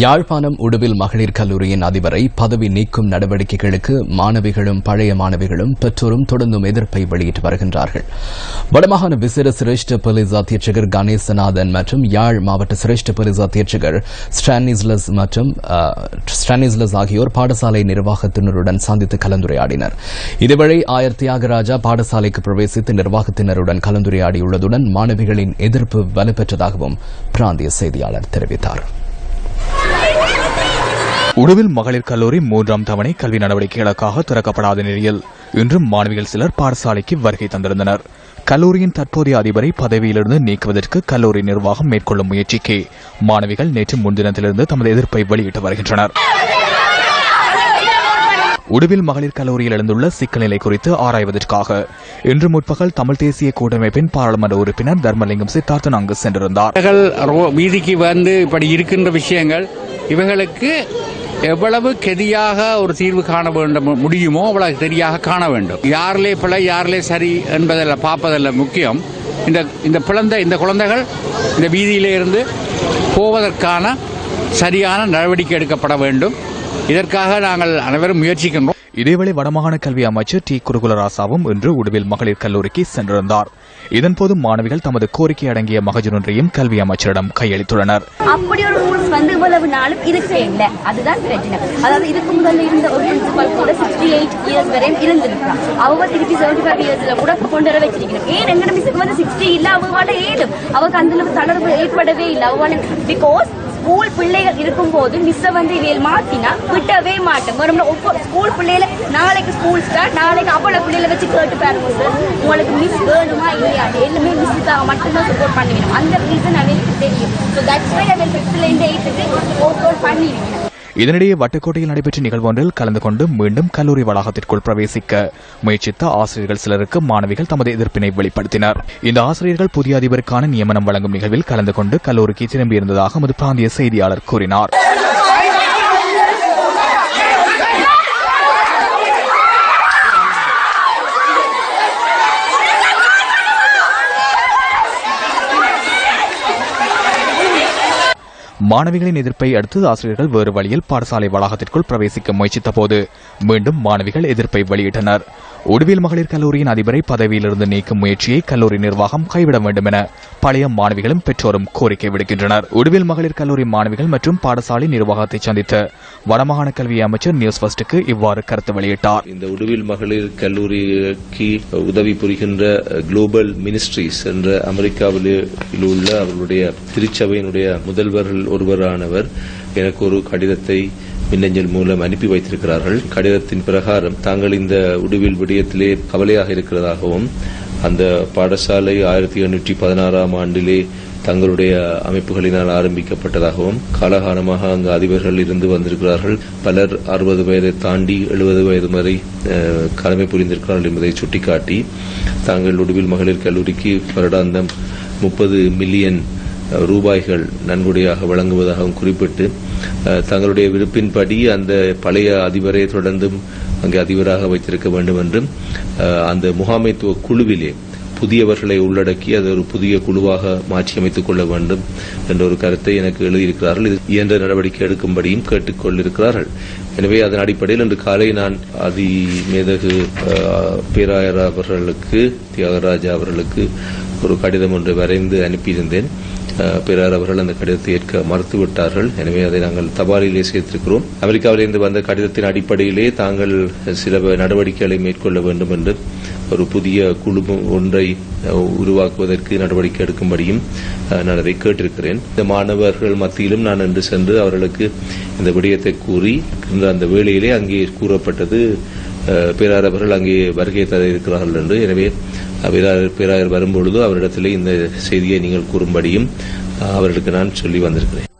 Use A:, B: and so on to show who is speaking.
A: யாழ்ப்பாணம் உடுவில் மகளிர் கல்லூரியின் அதிபரை பதவி நீக்கும் நடவடிக்கைகளுக்கு மாணவிகளும் பழைய மாணவிகளும் பெற்றோரும் தொடர்ந்தும் எதிர்ப்பை வெளியிட்டு வருகின்றார்கள். வடமாகாண விசேட சிரேஷ்ட போலீஸ் அத்தியட்சகர் கணேசநாதன் மற்றும் யாழ் மாவட்ட சிரேஷ்ட போலீஸ் அத்தியட்சகர் ஸ்டானிஸ்லஸ் மற்றும் ஸ்டானிஸ்லஸ் ஆகியோர் பாடசாலை நிர்வாகத்தினருடன் சந்தித்து கலந்துரையாடினர். இதுவரை ஆயர் தியாகராஜா பாடசாலைக்கு பிரவேசித்து நிர்வாகத்தினருடன் கலந்துரையாடியுள்ளதுடன் மாணவிகளின் எதிர்ப்பு வலுப்பெற்றதாகவும் பிராந்திய செய்தியாளர் தெரிவித்தார்.
B: உடுவில் மகளிர் கல்லூரி மூன்றாம் தவணை கல்வி நடவடிக்கைகளுக்காக திறக்கப்படாத நிலையில் இன்றும் மாணவிகள் சிலர் பாடசாலைக்கு வருகை தந்திருந்தனர். கல்லூரியின் தற்போதைய அதிபரை பதவியிலிருந்து நீக்குவதற்கு கல்லூரி நிர்வாகம் மேற்கொள்ளும் முயற்சிக்கு மாணவிகள் நேற்று முன்தினத்திலிருந்து தமது எதிர்ப்பை வெளியிட்டு வருகின்றனர். உடுவில் மகளிர் கல்லூரியில் எழுந்துள்ள சிக்கல் நிலை குறித்து ஆராய்வதற்காக இன்று முற்பகல் தமிழ் தேசிய கூட்டமைப்பின் பாராளுமன்ற உறுப்பினர் தர்மலிங்கம் சித்தார்த்தன் அங்கு சென்றிருந்தார்.
C: வீதிக்கு வந்து இப்படி இருக்கின்ற விஷயங்கள் இவர்களுக்கு எவ்வளவு கெதியாக ஒரு தீர்வு காண வேண்டும் முடியுமோ அவ்வளவு சரியாக காண வேண்டும். யாரிலே பிழை யாரிலே சரி என்பதில் பார்ப்பதில் முக்கியம். இந்த இந்த பிளந்த இந்த குழந்தைகள் இந்த வீதியிலே இருந்து போவதற்கான சரியான நடவடிக்கை எடுக்கப்பட வேண்டும். இதற்காக நாங்கள் அனைவரும் முயற்சிக்கின்றோம்.
B: இதேவேளை வடமாகாண கல்வி அமைச்சர் டி. குருகுலராசாவும் இன்று உடுவில் மகளிர் கல்லூரிக்கு சென்றிருந்தார். இதன்போது மாணவிகள் தமது கோரிக்கை அடங்கிய மகஜர் ஒன்றையும் கல்வி அமைச்சரிடம் கையளித்துள்ளனர்.
D: அப்படி ஒரு ரூல்ஸ் வந்து இவ்வளவு நாளும் இருக்கவே இல்லை. அதுதான் பிரச்சனை. அதாவது இதுக்கு முதல்ல இருந்த ஒரு பிரின்சிபல் கூட சிக்ஸ்டி எயிட் இயர்ஸ் வரையும் இருந்திருக்கிறான். அவ திருப்பி செவன்டி ஃபைவ் இயர்ஸ்ல கூட கொண்டு வர வச்சிருக்கணும். ஏன் எங்க மிஸ்ஸுக்கு வந்து சிக்ஸ்டி இல்ல? அவவால ஏதும். அவக்கு அந்த அளவு தளர்வு ஏற்படவே இல்லை. அவங்க பிகாஸ் ஸ்கூல் பிள்ளைகள் இருக்கும்போது மிஸ்ஸை வந்து இவையில் மாத்தினா விட்டவே மாட்டோம் ஒரு ஒவ்வொரு ஸ்கூல் பிள்ளையில நாளைக்கு ஸ்கூல் ஸ்டார்ட் நாளைக்கு அவ்வளவு பிள்ளைகளை வச்சு கேட்டு பாருங்க சார் உங்களுக்கு மிஸ் வேணுமா இல்லையா? எல்லாமே மிஸ்ஸுக்காக மட்டும்தான் சப்போர்ட் பண்ணுவேன் அந்த ரீசன் அவங்களுக்கு தெரியும். ஸோ தட்ஸ் வை அவன் ஃபிஃப்த்லேருந்து இருந்து எயித்துக்கு சப்போர்ட் பண்ணிடுவேன்
B: இதனிடையே வட்டுக்கோட்டையில் நடைபெற்ற நிகழ்வு ஒன்றில் கலந்து கொண்டு மீண்டும் கல்லூரி வளாகத்திற்குள் பிரவேசிக்க முயற்சித்த ஆசிரியர்கள் சிலருக்கு மாணவிகள் தமது எதிர்ப்பினை வெளிப்படுத்தினர். இந்த ஆசிரியர்கள் புதிய அதிபருக்கான நியமனம் வழங்கும் நிகழ்வில் கலந்து கொண்டு கல்லூரிக்கு திரும்பியிருந்ததாக எமது பிராந்திய செய்தியாளர் கூறினார். மாணவிகளின் எதிர்ப்பை அடுத்து ஆசிரியர்கள் வேறு வழியில் பாடசாலை வளாகத்திற்குள் பிரவேசிக்க முயற்சித்த போது மீண்டும் மாணவிகள் எதிர்ப்பை வெளியிட்டனர். உடுவில் மகளிர் கல்லூரியின் அதிபரை பதவியிலிருந்து நீக்கும் முயற்சியை கல்லூரி நிர்வாகம் கைவிட வேண்டும் என பழைய மாணவிகளும் பெற்றோரும் கோரிக்கை விடுக்கின்றனர். உடுவில் மகளிர் கல்லூரி மாணவிகள் மற்றும் பாடசாலை நிர்வாகத்தை சந்தித்த வடமாகாண கல்வி அமைச்சர் நியூஸ் ஃபர்ஸ்டுக்கு இவ்வாறு கருத்து வெளியிட்டார்.
E: இந்த உடுவில் மகளிர் கல்லூரிக்கு உதவி புரிகின்ற குளோபல் மினிஸ்ட்ரிஸ் என்ற அமெரிக்காவில் உள்ள அவர்களுடைய திருச்சபையினுடைய முதல்வர்கள் ஒருவரானவர் எனக்கு ஒரு கடிதத்தை மின்னஞ்சல் மூலம் அனுப்பி வைத்திருக்கிறார்கள். கடிதத்தின் பிரகாரம் தாங்கள் இந்த உடுவில் விடயத்திலே கவலையாக இருக்கிறதாகவும் அந்த பாடசாலை ஆயிரத்தி எண்ணூற்றி பதினாறாம் ஆண்டிலே தங்களுடைய அமைப்புகளினால் ஆரம்பிக்கப்பட்டதாகவும் காலகாலமாக அங்கு அதிபர்கள் இருந்து வந்திருக்கிறார்கள். பலர் அறுபது வயதை தாண்டி எழுபது வயது வரை கடமை புரிந்திருக்கிறார்கள் என்பதை சுட்டிக்காட்டி தாங்கள் உடுவில் மகளிர் கல்லூரிக்கு வருடாந்தம் முப்பது மில்லியன் ரூபாய்கள் நன்கொடையாக வழங்குவதாகவும் குறிப்பிட்டு தங்களுடைய விருப்பின்படி அந்த பழைய அதிபரை தொடர்ந்தும் அங்கே அதிபராக வைத்திருக்க வேண்டும் என்றும் அந்த முகாமைத்துவ குழுவிலே புதியவர்களை உள்ளடக்கி அது ஒரு புதிய குழுவாக மாற்றியமைத்துக் கொள்ள வேண்டும் என்ற ஒரு கருத்தை எனக்கு எழுதியிருக்கிறார்கள். இது இயன்ற நடவடிக்கை எடுக்கும்படியும் கேட்டுக்கொண்டிருக்கிறார்கள். எனவே அதன் அடிப்படையில் இன்று காலை நான் அதி மேதகு பேராயர் அவர்களுக்கு தியாகராஜா அவர்களுக்கு ஒரு கடிதம் ஒன்று வரைந்து அனுப்பியிருந்தேன். பிறர் அவர்கள் அந்த கடிதத்தை ஏற்க மறுத்துவிட்டார்கள். எனவே அதை நாங்கள் தபாலிலே சேர்த்திருக்கிறோம். அமெரிக்காவிலிருந்து வந்த கடிதத்தின் அடிப்படையிலே தாங்கள் சில நடவடிக்கைகளை மேற்கொள்ள வேண்டும் என்று ஒரு புதிய குழு ஒன்றை உருவாக்குவதற்கு நடவடிக்கை எடுக்கும்படியும் நான் அதை கேட்டிருக்கிறேன். இந்த மாணவர்கள் மத்தியிலும் நான் இன்று சென்று அவர்களுக்கு இந்த விடயத்தை கூறி இந்த அந்த வேளையிலே அங்கே கூறப்பட்டது அஹ், அவர்கள் அங்கே வருகை தர இருக்கிறார்கள் என்று. எனவே அஹ், பேராயர் வரும்பொழுது அவரிடத்திலே இந்த செய்தியை நீங்கள் கூறும்படியும் அவர்களுக்கு நான் சொல்லி வந்திருக்கிறேன்.